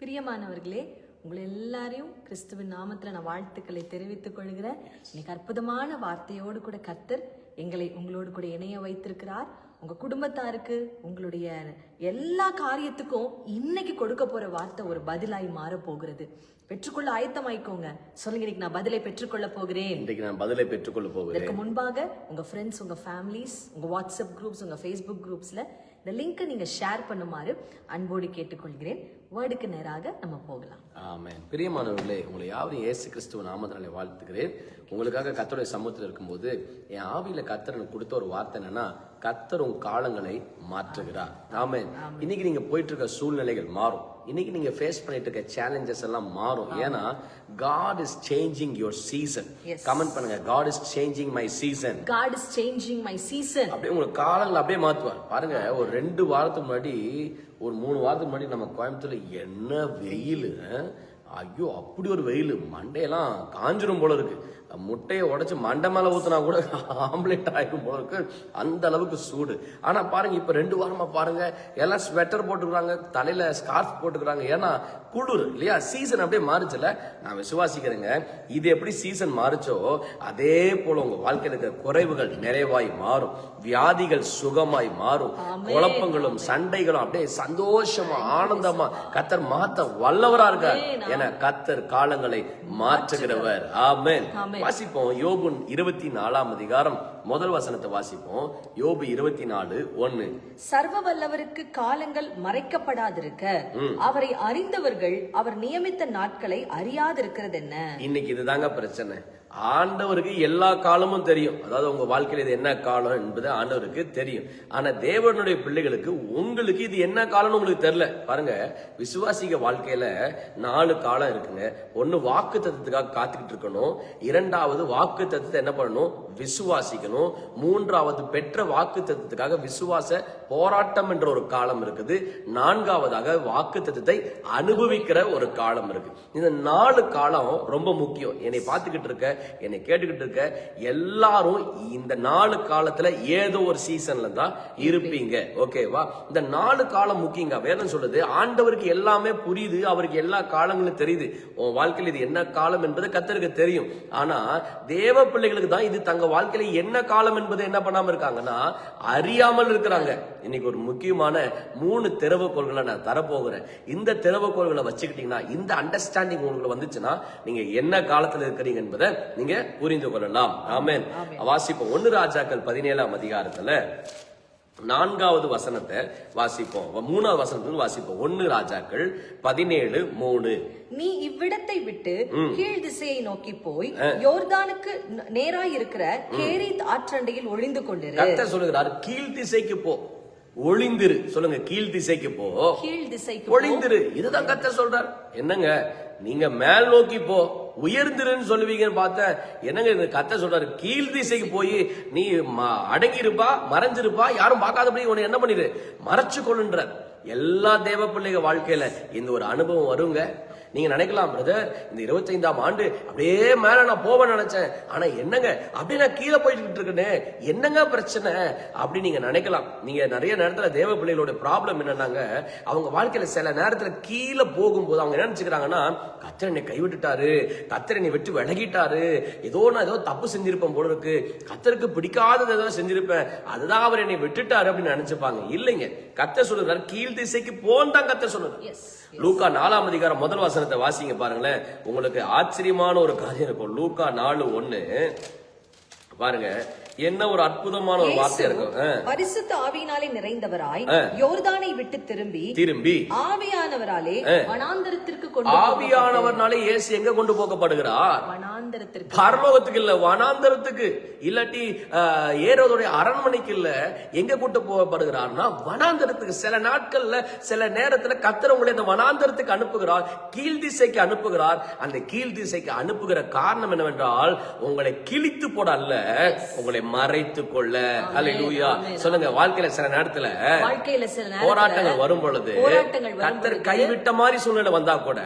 பிரியமானவர்களே உங்களை எல்லாரையும் கிறிஸ்துவின் நாமத்துல நான் வாழ்த்துக்களை தெரிவித்துக் கொள்கிறேன். இன்னைக்கு அற்புதமான வார்த்தையோடு கூட கர்த்தர் எங்களை உங்களோடு கூட இணைய வைத்திருக்கிறார். உங்க குடும்பத்தாருக்கு உங்களுடைய எல்லா காரியத்துக்கும் இன்னைக்கு கொடுக்க போற வார்த்தை ஒரு பதிலாய் மாற போகிறது. பெற்றுக்கொள்ள ஆயத்தமாயிக்கோங்க. சொல்லுங்க இன்னைக்கு நான் பதிலை பெற்றுக்கொள்ள போகிறேன். இன்றைக்கு நான் பதிலை பெற்றுக்கொள்ள போகிறேன். இதற்கு முன்பாக உங்க ஃப்ரெண்ட்ஸ் உங்க ஃபேமிலிஸ் உங்க வாட்ஸ்அப் குரூப்ஸ் உங்க ஃபேஸ்புக் குரூப்ஸ்ல இந்த லிங்கை நீங்க ஷேர் பண்ணுமாறு அன்போடு கேட்டுக்கொள்கிறேன். வேர்டுக்கு நேராக நம்ம போகலாம். ஆமென். பிரியமானவர்களே உங்களை யாவரையும் இயேசு கிறிஸ்துவ நாமத்தினாலே வாழ்த்துக்கிறேன் உங்களுக்காக கத்தருடைய சமூகத்தில் இருக்கும்போது என் ஆவியில கத்தர் எனக்கு கொடுத்த ஒரு வார்த்தை என்னன்னா கத்தர் உன் காலங்களை மாற்றுகிறார். ஆமென். இன்னைக்கு நீங்க போயிட்டு இருக்க சூழ்நிலைகள் மாறும். இன்னைக்கு நீங்க ஃபேஸ் பண்ணிட்டு இருக்க சேலஞ்சஸ் எல்லாம் மாறும். ஏன்னா God is changing your season. Comment பண்ணுங்க. God is changing my season God is changing my season. அப்படியே உங்களுக்கு காலங்களை அப்படியே மாத்துவார். பாருங்க ஒரு ரெண்டு வாரத்துக்கு முன்னாடி ஒரு மூணு வாரத்துக்கு முன்னாடி நம்ம கோயம்புத்தூர்ல என்ன வெயில் ஐயோ அப்படி ஒரு வெயில். மண்டையெல்லாம் காஞ்சிரும் போல இருக்கு. முட்டையை உடைச்சு மண்டை மேல ஊத்துனா கூட ஆம்லேட் ஆயிடும் போல இருக்கு. அந்த அளவுக்கு சூடு. ஆனா பாருங்க இப்ப ரெண்டு வாரமா பாருங்க எல்லாம் ஸ்வெட்டர் போட்டுக்கிறாங்க தலையில ஸ்கார்ஃப் போட்டுக்கிறாங்க. ஏன்னா குளிர் இல்லையா? சீசன் அப்படியே மாறுச்சுல நான் விசுவாசிக்கிறேங்க இது எப்படி சீசன் மாறுச்சோ அதே போல உங்க வாழ்க்கையில இருக்கிற குறைவுகள் நிறைவாய் மாறும். வியாதிகள் சுகமாய் மாறும். குழப்பங்களும் சண்டைகளும் அப்படியே சந்தோஷமா ஆனந்தமா கத்தர் மாத்த வல்லவரா இருக்கார். என கத்தர் காலங்களை மாற்றுகிறவர். ஆமென். வாசிப்போம் யோபுன் இருபத்தி நாலாம் அதிகாரம். முதல் வசனத்தை வாசிப்போம். யோபு இருபத்தி நாலு ஒன்னு. சர்வ வல்லவருக்கு காலங்கள் மறைக்கப்படாதிருக்க அவரை அறிந்தவர்கள் அவர் நியமித்த நாட்களை அறியாதிருக்கிறது என்ன இன்னைக்கு இதுதாங்க பிரச்சனை. ஆண்டவருக்கு எல்லா காலமும் தெரியும். அதாவது உங்க வாழ்க்கையில இது என்ன காலம் என்பது ஆண்டவருக்கு தெரியும். ஆனா தேவனுடைய பிள்ளைகளுக்கு உங்களுக்கு இது என்ன காலம்னு உங்களுக்கு தெரியல. பாருங்க விசுவாசிக வாழ்க்கையில நாலு காலம் இருக்குங்க. ஒன்னு வாக்கு தத்துவத்துக்காக காத்துக்கிட்டு இருக்கணும். இரண்டாவது வாக்கு தத்துவத்தை என்ன பண்ணணும்? விசுவாசிக்கணும். மூன்றாவது பெற்ற வாக்கு தத்துவத்துக்காக விசுவாச போராட்டம் என்ற ஒரு காலம் இருக்குது. நான்காவதாக வாக்கு தத்துவத்தை அனுபவிக்கிற ஒரு காலம் இருக்கு. இந்த நாலு காலம் ரொம்ப முக்கியம். என்னை பார்த்துக்கிட்டு இருக்க என்னை கேட்டுக்கிட்டு இருக்க எல்லாரும் இந்த நாலு காலத்துல ஏதோ ஒரு சீசன்ல தான் இருப்பீங்க. ஓகேவா இந்த நாலு காலம் முக்கியங்க. வேதம் சொல்லுது ஆண்டவருக்கு எல்லாமே புரியுது அவருக்கு எல்லா காலங்களும் தெரியுது. உன் வாழ்க்கையில் இது என்ன காலம் என்பது கத்தருக்கு தெரியும். ஆனா தேவ பிள்ளைகளுக்கு தான் இது தங்க வாழ்க்கையில என்ன காலம் என்பது என்ன பண்ணாம இருக்காங்கன்னா அறியாமல் இருக்கிறாங்க. இன்னைக்கு ஒரு முக்கியமான மூணு திறவுகோள்களை நான் தரப்போகிறேன். இந்த திறவுகோள்களை வச்சுக்கிட்டீங்கன்னா இந்த அண்டர்ஸ்டாண்டிங் உங்களுக்கு வந்துச்சுன்னா நீங்க என்ன காலத்துல இருக்கிறீங்க என்பதை நீங்க புரிந்து கொள்ளலாம். ஆமென். வாசிப்போம். ஒன்னு ராஜாக்கள் பதினேழாம் அதிகாரத்துல நான்காவது வசனத்தை வாசிப்போம். மூணாவது வசனத்துல வாசிப்போம். ஒன்னு ராஜாக்கள் பதினேழு மூணு. நீ இவ்விடத்தை விட்டு கீழ் திசையை நோக்கி போய் யோர்தானுக்கு ந- நேராய் இருக்கிற கேரித் ஆற்றண்டையில் ஒளிந்து கொண்டிரு. சொல்லுகிறார் கீழ் திசைக்கு போ. ஒளிந்திரு. சொல்லுங்க கீழ் திசைக்கு போ. கீழ் திசைக்கு. ஒளிந்திரு. இதுதான் கர்த்தர் சொல்றார். என்னங்க? நீங்க மேல் நோக்கி போ. உயர்ந்திருன்னு சொல்லுவீங்கன்னு பார்த்தேன் என்னங்க இது? கத்த சொல்றாரு கீழ் திசைக்கு போய் நீ ம- அடங்கி இருப்பா மறைஞ்சிருப்பா யாரும் பார்க்காதபடி உன்னை என்ன பண்ணிரு? மறைச்சு கொள்ளுன்றார் எல்லா தேவ பிள்ளைங்க வாழ்க்கையில இந்த ஒரு அனுபவம் வருங்க. நீங்க நினைக்கலாம் பிரதர் இந்த இருபத்தைந்தாம் ஆண்டு அப்படியே மேல நான் போவேன் நினைச்சேன். ஆனா என்னங்க? அப்படியே நான் கீழே போயிட்டு இருக்கேனே. என்னங்க பிரச்சனை? அப்படி நீங்க நினைக்கலாம். நீங்க நிறைய நேரத்துல தேவ பிள்ளைகளோட ப்ராப்ளம் என்னன்னாங்க? அவங்க வாழ்க்கையில சில நேரத்துல கீழே போகும்போது அவங்க என்ன நினைச்சுக்கிறாங்கன்னா கத்தர் என்னை கைவிட்டுட்டாரு. கத்தர் என்னை விட்டு விலகிட்டாரு. ஏதோ நான் ஏதோ தப்பு செஞ்சிருப்பேன் போல இருக்கு. கத்தருக்கு பிடிக்காதது ஏதோ செஞ்சிருப்பேன். அதுதான் அவர் என்னை விட்டுட்டாரு அப்படின்னு நினைச்சுப்பாங்க. இல்லைங்க. கத்தர் சொல்லுறாரு கீழ் திசைக்கு போன்னு தான் கத்தர் சொல்லுறாரு. லூக்கா நாலாம் அதிகாரம் முதல் வசனத்தை வாசிங்க பாருங்களேன். உங்களுக்கு ஆச்சரியமான ஒரு காரியம் இருக்கும். லூக்கா நாலு ஒன்று பாருங்க. என்ன ஒரு அற்புதமான ஒரு வார்த்தை இருக்கும். பரிசுத்த ஆவியினாலே நிறைந்தவராய் யோர்தானை விட்டு திரும்பி திரும்பி. ஆவியானவராலே வனாந்தரத்திற்கு கொண்டு ஆவியானவர்னாலே இயேசு எங்க கொண்டு போகப்படுகிறார்? வனாந்தரத்திற்கு. பரலோகத்துக்கு இல்ல வனாந்தரத்துக்கு. இல்லாட்டி ஆஹ், ஏரோதுடைய அரண்மனைக்கு இல்ல எங்க கூட்டு போகப்படுகிறார்னா வனாந்தரத்துக்கு. சில நாட்கள்ல சில நேரத்துல கத்தர் உங்களை இந்த வனாந்தரத்துக்கு அனுப்புகிறார் கீழ் திசைக்கு அனுப்புகிறார். அந்த கீழ் திசைக்கு அனுப்புகிற காரணம் என்னவென்றால் உங்களை கிழித்து போட அல்ல உங்களை மறைத்து கொள்ள அல்லேலூயா சொல்லுங்க வாழ்க்கையில சில நேரத்துல வாழ்க்கையில சில போராட்டங்கள் வரும் பொழுது கத்தர் கைவிட்ட மாதிரி சூழ்நிலை வந்தா கூட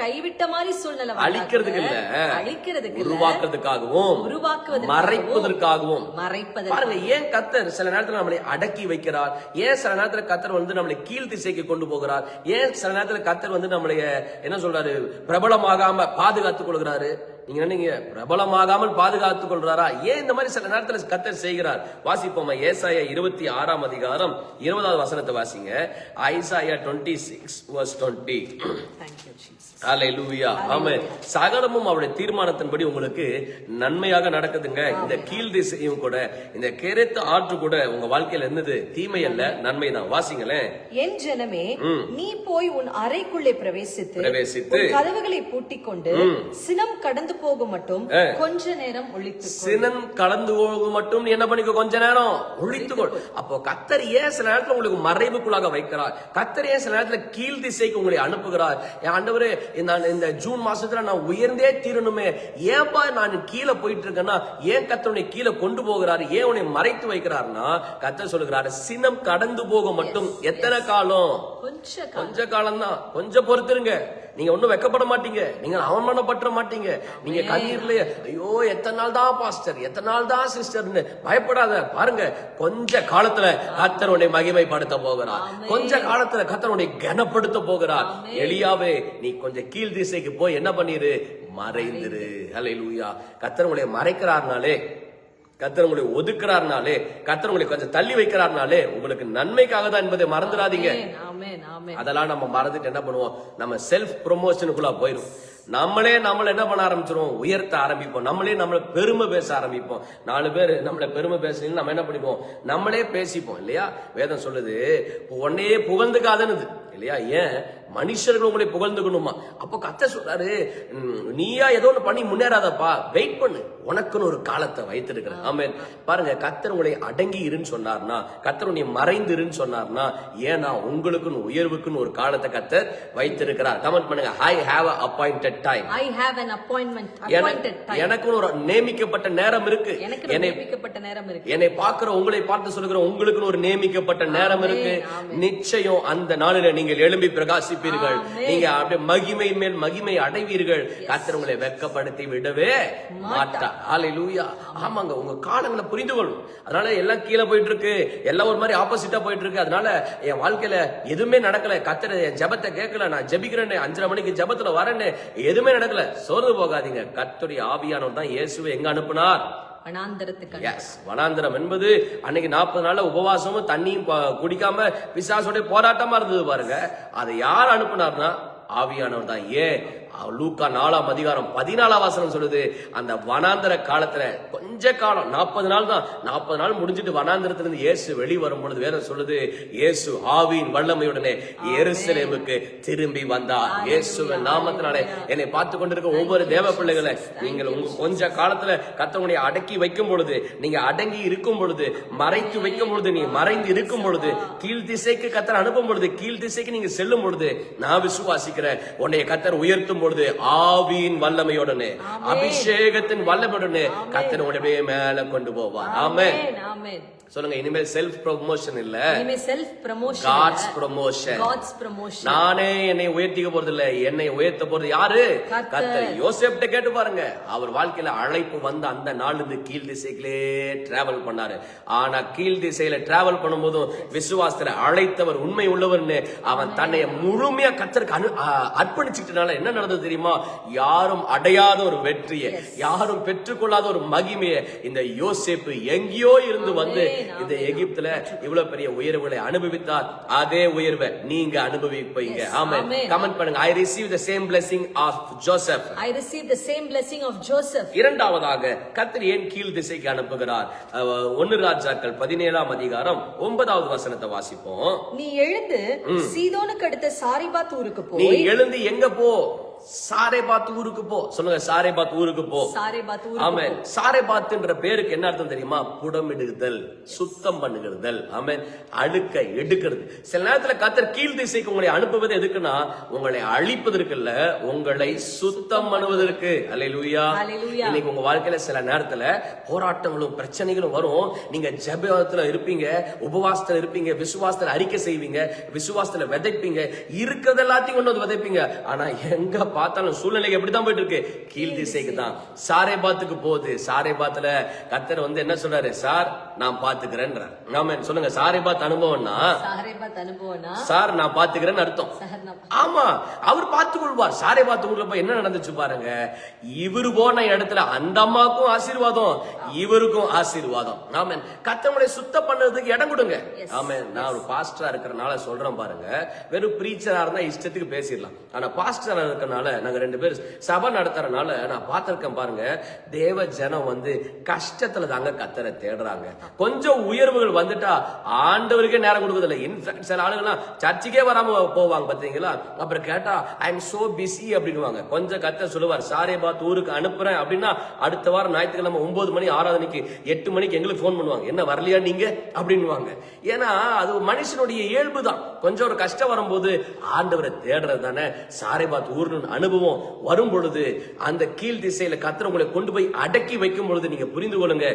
கைவிட்ட மாதிரி சூழ்நிலை. அழிக்கிறதுக்கு இல்ல. அழிக்கிறதுக்கு உருவாக்குறதுக்காகவும் உருவாக்குவதற்காகவும், மறைப்பதற்காகவும். மறைப்பதற்காக பாருங்க ஏன் கத்தர் சில நேரத்துல நம்மளை அடக்கி வைக்கிறார்? ஏன் சில நேரத்துல கத்தர் வந்து நம்மளை கீழ் திசைக்கு கொண்டு போகிறார்? ஏன் சில நேரத்துல கத்தர் வந்து நம்மளைய என்ன சொல்றாரு பிரபலமாகாம பாதுகாத்துக் கொள்கிறாரு? நீங்க நினைங்க பிரபலமாகாமல் பாதுகாத்துக் கொள்றாரா? ஏன் இந்த மாதிரி சில நேரத்துல கத்தர் செய்கிறார்? வாசிப்போமா? ஏசாயா இருபத்தி ஆறாம் அதிகாரம் இருபதாவது வசனத்தை வாசிங்க. Isaiah twenty six verse twenty Thank you, Jesus. Hallelujah amen சகலமும் அவருடைய தீர்மானத்தின்படி உங்களுக்கு நன்மையாக நடக்குதுங்க. இந்த கீழ் திசையும் கூட இந்த கெரெத்து ஆற்று கூட உங்க வாழ்க்கையில இருந்தது தீமை அல்ல நன்மை தான். வாசிங்களேன். என் ஜனமே நீ போய் உன் அறைக்குள்ளே பிரவேசித்து பிரவேசித்து கதவுகளை பூட்டிக் கொண்டு சினம் கடந்து போகும் மட்டும் கொஞ்ச நேரம் ஒழித்து சினன் கலந்து போகும் மட்டும் என்ன பண்ணிக்கோ கொஞ்ச நேரம் ஒழித்துக்கொள். அப்போ கத்தர் ஏன் சில நேரத்துல உங்களுக்கு மறைவுக்குள்ளாக வைக்கிறார். கத்தர் ஏன் சில நேரத்துல கீழ் திசைக்கு உங்களை அனுப்புகிறார். ஆண்டவரே நான் இந்த ஜூன் மாசத்துல நான் உயர்ந்தே தீரணுமே. ஏன்பா நான் கீழே போயிட்டு இருக்கேன்னா ஏன் கத்தர் உன்னை கீழே கொண்டு போகிறாரு? ஏன் உன்னை மறைத்து வைக்கிறார்னா கத்தர் சொல்லுகிறாரு சினம் கடந்து போக மட்டும் எத்தனை காலம்? கொஞ்ச காலம். கொஞ்ச காலம் தான் கொஞ்சம் பொறுத்துருங்க. நீங்க ஒண்ணும் வெக்கப்பட மாட்டீங்க. நீங்க அவமானப்பட்டுற மாட்டீங்க. நீங்க கண்ணீர்ல ஐயோ எத்தனை நாள் தான் பாஸ்டர் எத்தனை நாள் தான் சிஸ்டர்னு பயப்படாத. பாருங்க கொஞ்ச காலத்துல கத்தர் உன்னை மகிமைப்படுத்த போகிறார். கொஞ்ச காலத்துல கத்தர் உன்னை கனப்படுத்த போகிறார். எளியாவே நீ கொஞ்சம் கீழ் திசைக்கு போய் என்ன பண்ணிரு? மறைந்துரு. ஹalleluya கத்தர் உங்களை மறைக்கிறார்னாலே கத்தர் உங்களை ஒதுக்குறாருனாலே கத்தர் உங்களை கொஞ்சம் தள்ளி வைக்கிறார்னாலே உங்களுக்கு நன்மைக்காக தான் என்பதை மறந்துடாதீங்க. அதெல்லாம் நம்ம மறந்துட்டு என்ன பண்ணுவோம்? நம்ம செல்ஃப் ப்ரொமோஷனுக்குள்ள போயிரும். நம்மளே நம்மளை என்ன பண்ண ஆரம்பிச்சிருவோம்? உயர்த்த ஆரம்பிப்போம். நம்மளே நம்மள பெருமை பேச ஆரம்பிப்போம். நாலு பேர் நம்மளை பெருமை பேசணும் நம்ம என்ன பண்ணிப்போம்? நம்மளே பேசிப்போம் இல்லையா? வேதம் சொல்லுது உன்னையே புகழ்ந்துக்காதனுது இல்லையா? ஏன்? மனுஷர்கள் உங்களை புகழ்ந்துக்கணுமா? அப்போ கத்த சொல்றாரு "ம், நீயா ஏதோ ஒண்ணு பண்ணி முன்னேறாதப்பா. வெயிட் பண்ணு. உனக்குன்னு ஒரு காலத்தை வைத்திருக்கிறேன். ஆமென். பாருங்க கத்தர் உங்களை அடங்கி இருன்னு சொன்னார்னா கத்தர் உன்னை மறைந்து இருன்னு சொன்னார்னா ஏன்னா உங்களுக்குன்னு உயர்வுக்குன்னு ஒரு காலத்தை கத்தர் வைத்திருக்கிறார். கமெண்ட் பண்ணுங்க. I have a appointed time I have an appointment appointed time. எனக்குன்னு ஒரு நியமிக்கப்பட்ட நேரம் இருக்கு. எனக்கு நியமிக்கப்பட்ட நேரம் இருக்கு. என்னை பார்க்கிற உங்களை பார்த்து சொல்லுகிற உங்களுக்குன்னு ஒரு நியமிக்கப்பட்ட நேரம் இருக்கு. நிச்சயம் அந்த நாளில நீங்கள் எழும்பி பிரகாசிப்பீர்கள் நீங்க அப்படியே மகிமை மேல் மகிமை அடைவீர்கள். கர்த்தர் உங்களை வெட்கப்படுத்தி விடவே மாட்டா. ஹalleluya ஆமாங்க உங்க காலங்களை புரிந்து கொள்ளும். அதனால எல்லாம் கீழே போயிட்டு இருக்கு எல்லாம் ஒரு மாதிரி ஆப்போசிட்டா போயிட்டு இருக்கு அதனால என் வாழ்க்கையில எதுவுமே நடக்கல. கத்தர் என் ஜெபத்தை கேட்கல. நான் ஜெபிக்கிறேன்னு அஞ்சரை மணிக்கு ஜெபத்துல வரேன்னு எதுவுமே நடக்கல. சோர்ந்து போகாதீங்க. கர்த்தருடைய ஆவியானவர் தான் இயேசுவை எங்க அனுப்புனார். வனாந்தரத்துக்கு எஸ் வனாந்திரம் என்பது அன்னைக்கு நாற்பது நாள்ல உபவாசமும் தண்ணியும் குடிக்காம பிசாசோட போராட்டமா இருந்தது பாருங்க. அதை யார் அனுப்புனார்னா ஆவியானவர் தான். ஏன்? லூக்கா நாலாம் அதிகாரம் பதினாலாம் வாசனம் சொல்லுது அந்த வனாந்தர காலத்துல கொஞ்ச காலம் நாற்பது நாள் தான் நாற்பது நாள் முடிஞ்சிட்டு வனாந்திரத்துல இருந்து இயேசு வெளி வரும் பொழுது வேற சொல்லுது இயேசு ஆவியின் வல்லமையுடனே எருசலேமுக்கு திரும்பி வந்தார். இயேசுவின் நாமத்தினாலே என்னை பார்த்து கொண்டிருக்க ஒவ்வொரு தேவ பிள்ளைகளை நீங்கள் உங்க கொஞ்ச காலத்துல கத்தவங்களை அடக்கி வைக்கும் பொழுது நீங்க அடங்கி இருக்கும் பொழுது மறைத்து வைக்கும் பொழுது நீ மறைந்து இருக்கும் பொழுது கீழ் திசைக்கு கத்தர் அனுப்பும் பொழுது கீழ் திசைக்கு நீங்க செல்லும் பொழுது நான் விசுவாசிக்கிறேன். உன்னை கத்தர் உயர்த்தும் பொழுது ஆவியின் வல்லமையுடனே அபிஷேகத்தின் வல்லமையுடனே கத்தர் உடனே மேல கொண்டு போவார். ஆமென். சொல்லுங்க இனிமேல் செல்ஃப் ப்ரொமோஷன் இல்ல. இனிமே self promotion God's promotion God's promotion நானே என்னை உயர்த்திக்க போறது இல்ல என்னை உயர்த்த போறது யாரு? கர்த்தர். கத்தர் யோசேப்ட கேட்டு பாருங்க. அவர் வாழ்க்கையில அழைப்பு வந்த அந்த நாள் இருந்து கீழ் திசைகளே டிராவல் பண்ணாரு. ஆனா கீழ் திசையில டிராவல் பண்ணும்போதும் விசுவாசத்துல அழைத்தவர் உண்மை உள்ளவர்னு அவன் தன்னை முழுமையா கத்தருக்கு அனு அ- அர்ப்பணிச்சுட்டனால என்ன நடந்தது தெரியுமா? யாரும் அடையாத ஒரு வெற்றியை யாரும் பெற்றுக்கொள்ளாத ஒரு மகிமையை இந்த யோசேப்பு எங்கேயோ இருந்து வந்து இந்த எகிப்துல இவ்வளவு பெரிய உயர்வுகளை அனுபவித்தார் அதே உயர்வை நீங்க அனுபவிப்பீங்க. Amen. கமெண்ட் பண்ணுங்க. I receive the same blessing of Joseph I received the same blessing of Joseph. இரண்டாவதாக கர்த்தர் ஏன் கீழ் திசைக்கு அனுப்புகிறார்? ஒன்னு ராஜாக்கள் பதினேழாம் அதிகாரம் ஒன்பதாவது வசனத்தை வாசிப்போம். நீ எழுந்து சீதோனுக்கு அடுத்த சாரிபாத் ஊருக்கு நீ போய் எழுந்து எங்க போ? சாரேபாத் ஊருக்கு போ. சொல்லுங்க சாரேபாத் ஊருக்கு போ. சாரே பாத்து ஆமென். சாரேபாத்ன்ற பேருக்கு என்ன அர்த்தம் தெரியுமா? புடமிடுதல் சுத்தம் பண்ணுகிறதல். ஆமென். அழுக்க எடுக்கிறது. சில நேரத்துல கத்தர் கீழ் திசைக்கு உங்களை அனுப்புவது எதுக்குன்னா உங்களை அழிப்பதற்கு இல்ல உங்களை சுத்தம் பண்ணுவதற்கு. அல்லேலூயா. இன்னைக்கு உங்க வாழ்க்கையில சில நேரத்துல போராட்டங்களும் பிரச்சனைகளும் வரும். நீங்க ஜெபத்துல இருப்பீங்க உபவாசத்துல இருப்பீங்க விசுவாசத்துல அறிக்கை செய்வீங்க விசுவாசத்துல விதைப்பீங்க இருக்கிறது எல்லாத்தையும் கொண்டு வந்து விதைப்பீங்க. ஆனா எங்க பார்த்தாலும் சூழ்நிலை எப்படிதான் போயிட்டு இருக்கு கீழ் திசைக்கு தான் சாரே பாத்துக்கு போகுது. சாரே பாத்துல கத்தர் வந்து என்ன சொல்றாரு? சார் நான் பாத்துக்கிறேன்ற ஆமென். சொல்லுங்க சாரே பாத் அனுபவம்னா? சாரே நான் பாத்துக்கிறேன்னு அர்த்தம். ஆமா அவர் பார்த்துக் கொள்வார் சாரே பார்த்து போய் என்ன நடந்துச்சு பாருங்க? இவரு போன இடத்துல அந்த அம்மாவுக்கும் ஆசீர்வாதம் இவருக்கும் ஆசீர்வாதம். ஆமென். கத்தவங்களை சுத்தம் பண்ணதுக்கு இடம் கொடுங்க. ஆமென். நான் ஒரு பாஸ்டரா இருக்கிறனால சொல்றேன் பாருங்க. வெறும் பிரீச்சரா இருந்தா இஷ்டத்துக்கு பேசிடலாம். ஆனா பாஸ்டரா இருக்கறனால நாங்க ரெண்டு பேரும் சபை நடத்துறதுனால நான் பார்த்திருக்கேன் பாருங்க தேவ ஜனம் வந்து கஷ்டத்துல தாங்க கத்தரை தேடுறாங்க. கொஞ்சம் உயர்வுகள் வந்துட்டா ஆண்டவருக்கே நேரம் கொடுக்குறதில்ல. இன்ஃபேக்ட் சில ஆளுங்கலாம் சர்ச்சுக்கே வராம போவாங்க பாத்தீங்களா? அப்புறம் கேட்டா ஐ எம் சோ பிஸி அப்படின்னுவாங்க. கொஞ்சம் கத்த சொல்லுவார் சாரே பாத் ஊருக்கு அனுப்புறேன். அப்படின்னா அடுத்த வாரம் ஞாயிற்றுக்கிழமை ஒன்பது மணி ஆராதனைக்கு எட்டு மணிக்கு எங்களுக்கு ஃபோன் பண்ணுவாங்க. என்ன வரலையா நீங்க? அப்படின்னுவாங்க. ஏன்னா அது மனுஷனுடைய இயல்பு தான் கொஞ்சம் ஒரு கஷ்டம் வரும்போது ஆண்டவரை தேடுறது தானே சாரே பாத் ஊர்னு அனுபவம் வரும் பொழுது அந்த கீழ் திசையில கத்திர உங்களை கொண்டு போய் அடக்கி வைக்கும் பொழுது நீங்க புரிந்து கொள்ளுங்க.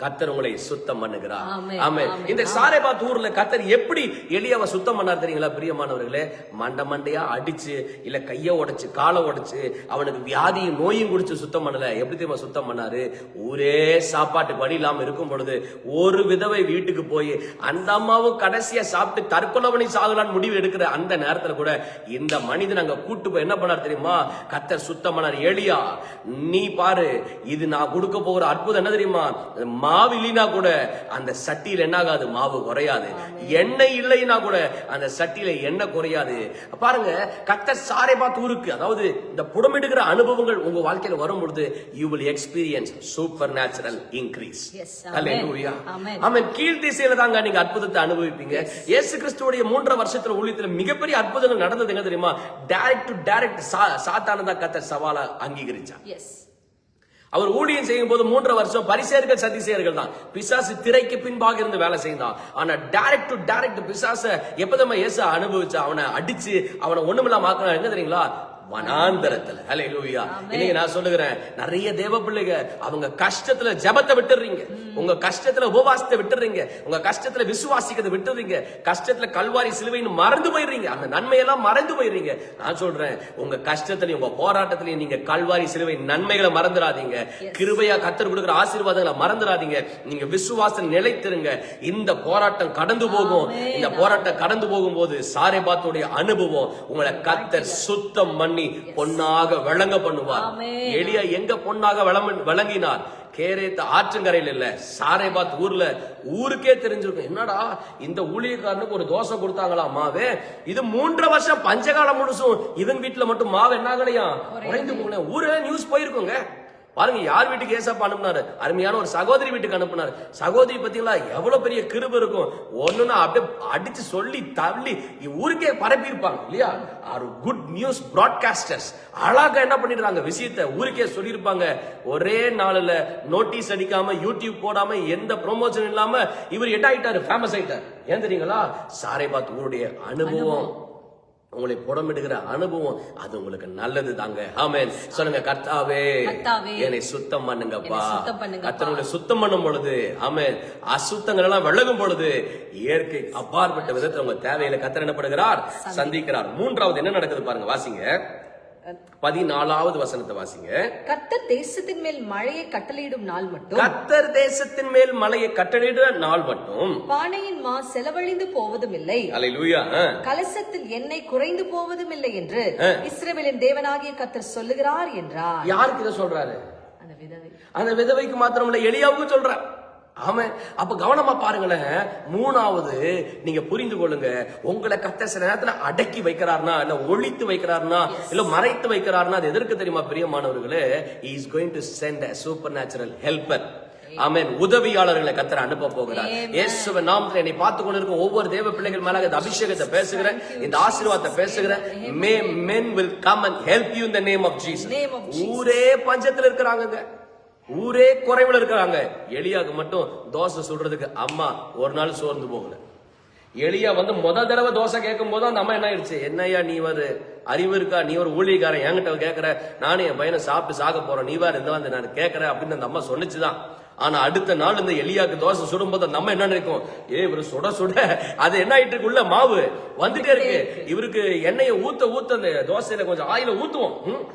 கத்தர் உங்களை சுத்தம் பண்ணுகிறார். ஆமென், இந்த சாரேபாத் ஊர்ல கத்தர் எப்படி எளியாவ சுத்தம் பண்ணார் தெரியுங்களா பிரியமானவர்களே? மண்ட மண்டையா அடிச்சு இல்ல கைய உடைச்சு காலை உடைச்சு அவனுக்கு வியாதியும் நோயும் குடிச்சு சுத்தம் பண்ணல. எப்படி தெரியுமா சுத்தம் பண்ணாரு? ஊரே சாப்பாட்டுக்கு வழி இல்லாம இருக்கும் பொழுது ஒரு விதவை வீட்டுக்கு போய் அந்த அம்மாவும் கடைசியா சாப்பிட்டு தற்கொலை சாகலான்னு முடிவு எடுக்கிற அந்த நேரத்துல கூட இந்த மனிதன் அங்க கூட்டு போய் என்ன பண்ணார் தெரியுமா? கத்தர் சுத்தம் பண்ணார். எளியா நீ பாரு இது நான் கொடுக்க போகிற அற்புதம் என்ன தெரியுமா? மாவு இல்லைனா கூட அந்த சட்டியில என்ன ஆகாது மாவு குறையாது. எண்ணெய் இல்லைன்னா கூட அந்த சட்டியில எண்ணெய் குறையாது. பாருங்க கத்த சாரை பார்த்து ஊருக்கு அதாவது இந்த புடமிடுகிற அனுபவங்கள் உங்க வாழ்க்கையில வரும் பொழுது you will experience supernatural increase. Amen கீழ் திசையில தாங்க நீங்க அற்புதத்தை அனுபவிப்பீங்க. இயேசு கிறிஸ்துவோடைய மூன்றரை வருஷத்துல ஊழியத்துல மிகப்பெரிய அற்புதங்கள் நடந்தது என்ன தெரியுமா? டைரக்ட் டு டைரக்ட் சாத்தானதா கத்த சவாலா அங்கீகரிச்சா அவர் ஊழியம் செய்யும் போது மூன்று வருஷம் பரிசேர்கள் சதிசேர்கள் தான். பிசாசு திரைக்கு பின்பாக இருந்து வேலை செய்தான். ஆனா டைரக்ட் டு டைரக்ட் பிசாச எப்பதமா இயேசு அனுபவிச்சா? அவனை அடிச்சு அவனை ஒண்ணுமில்லாம ஆக்கினா என்ன தெரியுங்களா? வனாந்தரத்துல ஹalleluya இன்னைக்கு நான் சொல்லுகிறேன் நிறைய தேவ பிள்ளைங்க அவங்க கஷ்டத்துல ஜெபத்தை விட்டுறீங்க. உங்க கஷ்டத்துல உபவாசத்தை விட்டுறீங்க. உங்க கஷ்டத்துல விசுவாசிக்கிறதை விட்டுறீங்க. கஷ்டத்துல கல்வாரி சிலுவைன்னு மறந்து போயிடுறீங்க. அந்த நன்மையெல்லாம் மறந்து போயிடுறீங்க. நான் சொல்றேன் உங்க கஷ்டத்திலையும் உங்க போராட்டத்திலையும் நீங்க கல்வாரி சிலுவை நன்மைகளை மறந்துடாதீங்க. கிருபையா கத்தர் கொடுக்கிற ஆசீர்வாதங்களை மறந்துடாதீங்க. நீங்க விசுவாசம் நிலைத்திருங்க. இந்த போராட்டம் கடந்து போகும். இந்த போராட்டம் கடந்து போகும்போது சாரேபாத்துடைய அனுபவம் உங்களை கத்தர் சுத்தம் பண்ணி பொன்னாக விளங்க பண்ணுவார். எளியா எங்க பொன்னாக விளங்கினார் கேரேத்த ஆற்றங்கரையில் இல்ல சாரேபாத் ஊர்ல. ஊருக்கே தெரிஞ்சிருக்கும். என்னடா இந்த ஊழியக்காரனுக்கு ஒரு தோசை கொடுத்தாங்களா மாவு? இது மூன்றரை வருஷம் பஞ்சகாலம் முழுசும் இவன் வீட்டுல மட்டும் மாவு என்ன ஆகலையா குறைந்து போகல ஊரே நியூஸ் போயிருக்குங்க. பாருங்க யார் வீட்டுக்கு ஏசப்பா அனுப்புனாரு? அருமையான ஒரு சகோதரி வீட்டுக்கு அனுப்புனாரு. சகோதரி பாத்தீங்களா எவ்வளவு பெரிய கிருப இருக்கும். ஒண்ணுன்னா அப்படியே அடிச்சு சொல்லி தள்ளி ஊருக்கே பரப்பி இருப்பாங்க இல்லையா? ஆர் குட் நியூஸ் பிராட்காஸ்டர்ஸ் அழகா என்ன பண்ணிடுறாங்க? விஷயத்த ஊருக்கே சொல்லியிருப்பாங்க. ஒரே நாள்ல நோட்டீஸ் அடிக்காம யூடியூப் போடாம எந்த ப்ரொமோஷன் இல்லாம இவர் என்ன ஆயிட்டாரு? ஃபேமஸ் ஆயிட்டார். ஏன் தெரியுங்களா? சாரை பார்த்து ஊருடைய அனுபவம். உங்களை புடமிடுகிற அனுபவம் அது உங்களுக்கு நல்லது தாங்க ஆமென். சொல்லுங்க கர்த்தாவே என்னை சுத்தம் பண்ணுங்கப்பா. உங்களை சுத்தம் பண்ணும் பொழுது ஆமென். அசுத்தங்கள் எல்லாம் விலகும் பொழுது இயற்கை அப்பாற்பட்ட விதத்தில் உங்க தேவையில கத்தர் என்ன பண்ணுகிறார்? சந்திக்கிறார். மூன்றாவது என்ன நடக்குது பாருங்க வாசிங்க. பதினாலாவது வசனத்தை வாசிங்க. கர்த்தர் தேசத்தின் மேல் மழையை கட்டளையிடும் நாள் மட்டும். கத்தர் தேசத்தின் மேல் மலையை கட்டளையிடுற நாள் மட்டும். பானையின் மா செலவழிந்து போவதும் இல்லை அல்லேலூயா ஆ. கலசத்தில் எண்ணெய் குறைந்து போவதும் இல்லை என்று இஸ்ரவேலின் தேவனாகிய கர்த்தர் சொல்லுகிறார் என்றார். யாருக்கு இதை சொல்றாரு? அந்த விதவை. அந்த விதவைக்கு மாத்திரமில்ல எளியாவுக்கும் சொல்றேன் ஆமா அப்ப கவனமா பாருங்களேன். மூணாவது நீங்க புரிந்து கொள்ளுங்க. உங்களை கத்த சில நேரத்துல அடக்கி வைக்கிறார்னா இல்ல ஒழித்து வைக்கிறார்னா இல்ல மறைத்து வைக்கிறார்னா அது எதற்கு தெரியுமா பிரியமானவர்களே? Is going to send supernatural helper amen. உதவியாளர்களை கத்தர் அனுப்ப போகிறார். இயேசுவின் நாமத்தில் என்னை பார்த்து கொண்டிருக்கும் ஒவ்வொரு தேவ பிள்ளைகள் மேல இந்த அபிஷேகத்தை பேசுகிறேன். இந்த ஆசீர்வாதத்தை பேசுகிறேன். மே men will come and help you in the name of Jesus. Name of ஊரே பஞ்சத்துல இருக்கிறாங்கங்க. ஊரே குறைவில் இருக்கிறாங்க. எலியாவுக்கு மட்டும் தோசை சுடுறதுக்கு அம்மா ஒரு நாள் சோர்ந்து போகல. எலியா வந்து முத தடவை தோசை கேட்கும் போது அந்த அம்மா என்ன ஆயிடுச்சு என்னய்யா நீ ஒரு அறிவு இருக்கா? நீ ஒரு ஊழியக்காரன். என்கிட்ட கேட்கற நானும் என் பையனை சாப்பிட்டு சாக போறேன் நீ வேற இந்த வந்து நான் கேட்கறேன் அப்படின்னு அந்த அம்மா சொன்னிச்சுதான் ஆனா அடுத்த நாள் இந்த எலியாக்கு தோசை சுடும்போது அந்த அம்மா என்ன நினைக்கும்? ஏ இவரு சுட சுட அது என்ன ஆயிட்டு இருக்கு உள்ள மாவு? வந்துட்டே இருக்கு. இவருக்கு எண்ணெயை ஊத்த ஊத்த அந்த தோசையில கொஞ்சம் ஆயில ஊத்துவோம். ம்.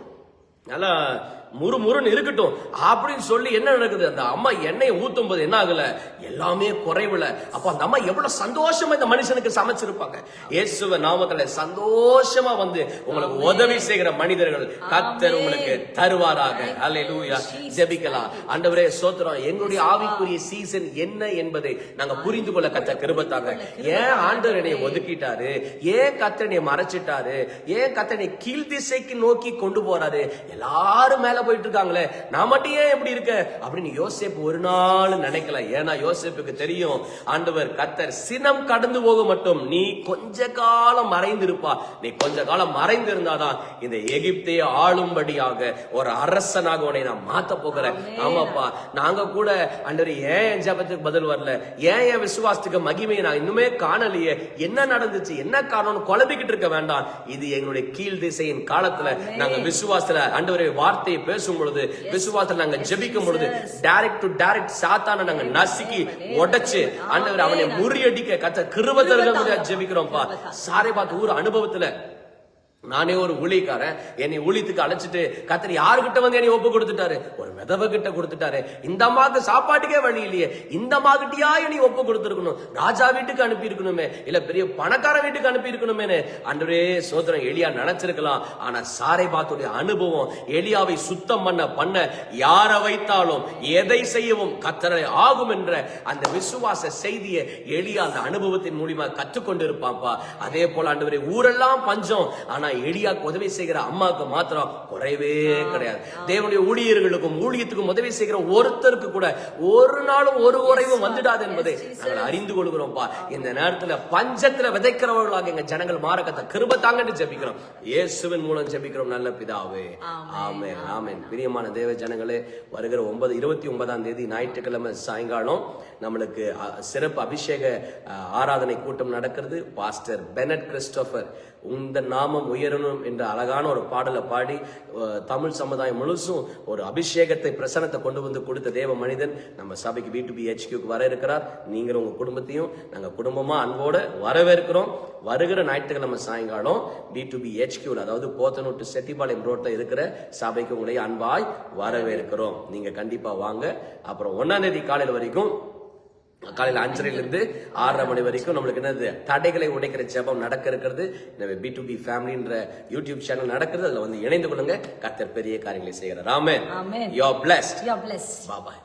நல்லா முறு முறுன்னு இருக்கட்டும். அப்படின்னு சொல்லி என்ன நடக்குது? அந்த அம்மா எண்ணெயை ஊத்தும் போது என்ன ஆகல? எல்லாமே குறைவுல. அப்ப அந்த அம்மா எவ்வளவு சந்தோஷமா இந்த மனுஷனுக்கு சமைச்சிருப்பாங்க. இயேசுவ நாமத்துல சந்தோஷமா வந்து உங்களுக்கு உதவி செய்கிற மனிதர்கள் கத்தர் உங்களுக்கு தருவாராக. அல்லேலூயா ஜெபிக்கலாம். ஆண்டவரே சோத்திரம் எங்களுடைய ஆவிக்குரிய சீசன் என்ன என்பதை நாங்க புரிந்து கொள்ள கத்த கிருபத்தாங்க. ஏன் ஆண்டவர் என்னை ஒதுக்கிட்டாரு? ஏன் கத்தனை மறைச்சிட்டாரு? ஏன் கத்தனை கீழ் திசைக்கு நோக்கி கொண்டு போறாரு? எல்லாரும் மேல போயிட்டு இருக்காங்களே நான் மட்டும் ஏன் எப்படி இருக்க? அப்படின்னு யோசேப்பு ஒரு நாள் நினைக்கல. ஏன்னா யோசேப்புக்கு தெரியும் ஆண்டவர் கத்தர் சினம் கடந்து போக மட்டும் நீ கொஞ்ச காலம் மறைந்திருப்பா. நீ கொஞ்ச காலம் மறைந்து இருந்தாதான் இந்த எகிப்தையே ஆளும்படியாக ஒரு அரசனாக உன்னை நான் மாத்த போகிறேன். ஆமாப்பா. நாங்க கூட ஆண்டவர் ஏன் என் ஜெபத்துக்கு பதில் வரல? ஏன் என் விசுவாசத்துக்கு மகிமையை நான் இன்னுமே காணலையே? என்ன நடந்துச்சு? என்ன காரணம்னு குழம்பிக்கிட்டு இருக்க வேண்டாம். இது எங்களுடைய கீழ் திசையின் காலத்துல நாங்க விசுவாசத்துல ஆண்டவரே வார்த்தையை பேசும் பொழுது விசுவாசத்துல நாங்க ஜெபிக்கும் பொழுது டைரக்ட் டு டைரக்ட் சாத்தான நாங்க நசுக்கி உடைச்சு ஆண்டவர் அவனை முறியடிக்க கத்த கிருபத்தர்கள் ஜெபிக்கிறோம்ப்பா. சாரை பார்த்து ஊர் அனுபவத்துல நானே ஒரு ஊழிக்காரன். என்னை ஊழியத்துக்கு அழைச்சிட்டு கத்திரி யாருக்கிட்ட வந்து என்னை ஒப்பு கொடுத்துட்டாரு? ஒரு விதவை கிட்ட கொடுத்துட்டாரு. இந்த அம்மாவுக்கு சாப்பாட்டுக்கே வழி இல்லையே. இந்த அம்மா கிட்டயா என்னை ஒப்பு கொடுத்துருக்கணும்? ராஜா வீட்டுக்கு அனுப்பி இருக்கணுமே இல்ல பெரிய பணக்கார வீட்டுக்கு அனுப்பி இருக்கணுமே அன்றே சோதரன் எளியா நினைச்சிருக்கலாம். ஆனா சாரை பாத்துடைய அனுபவம் எளியாவை சுத்தம் பண்ண பண்ண யாரை வைத்தாலும் எதை செய்யவும் கத்தரை ஆகும் என்ற அந்த விசுவாச செய்தியை எளியா அந்த அனுபவத்தின் மூலியமா கற்றுக்கொண்டு இருப்பாப்பா அதே போல ஆண்டவரே ஊரெல்லாம் பஞ்சம். ஆனா எலியாக்கு உதவி செய்கிற அம்மாவுக்கு மாத்திரம் குறைவே கிடையாது. தேவனுடைய ஊழியர்களுக்கும் ஊழியத்துக்கும் உதவி செய்கிற ஒருத்தருக்கு கூட ஒரு நாளும் ஒரு குறைவும் வந்துடாது என்பதை நாங்கள் அறிந்து கொள்கிறோம்ப்பா இந்த நேரத்துல பஞ்சத்துல விதைக்கிறவர்களாக எங்க ஜனங்கள் மாறக்கத்த கிருப தாங்கன்னு ஜெபிக்கிறோம். இயேசுவின் மூலம் ஜெபிக்கிறோம் நல்ல பிதாவே. ஆமென். ஆமென் பிரியமான தேவ ஜனங்களே வருகிற ஒன்பது இருபத்தி ஒன்பதாம் தேதி ஞாயிற்றுக்கிழமை சாயங்காலம் நம்மளுக்கு சிறப்பு அபிஷேக ஆராதனை கூட்டம் நடக்கிறது. பாஸ்டர் பெனட் கிறிஸ்டோபர் உந்த நாமம் உயரணும் என்ற அழகான ஒரு பாடலை பாடி தமிழ் சமுதாயம் முழுசும் ஒரு அபிஷேகத்தை பிரசனத்தை கொண்டு வந்து கொடுத்த தேவ மனிதன் நம்ம சபைக்கு பி டு பி ஹெச்கியூக்கு வர இருக்கிறார். நீங்கள் உங்கள் குடும்பத்தையும் நாங்கள் குடும்பமாக அன்போடு வரவேற்கிறோம். வருகிற ஞாயிற்றுக்கிழமை சாயங்காலம் பி டு பி ஹெச்கியூல அதாவது போத்தனூட்டு செட்டிப்பாளையம் ரோட்டில் இருக்கிற சபைக்கு உங்களை அன்பாய் வரவேற்கிறோம். நீங்கள் கண்டிப்பாக வாங்க. அப்புறம் ஒன்றாம் தேதி காலையில் வரைக்கும் காலையில் அஞ்சரைல இருந்து ஆறரை மணி வரைக்கும் நம்மளுக்கு என்னது தடைகளை உடைக்கிற ஜெபம் நடக்க இருக்கிறது பி டு பி ஃபேமிலின்ற யூடியூப் சேனல் நடக்கிறது. அதுல வந்து இணைந்து கொள்ளுங்க. கர்த்தர் பெரிய காரியங்களை செய்கிறார். Amen. You blessed are blessed. பாபாய்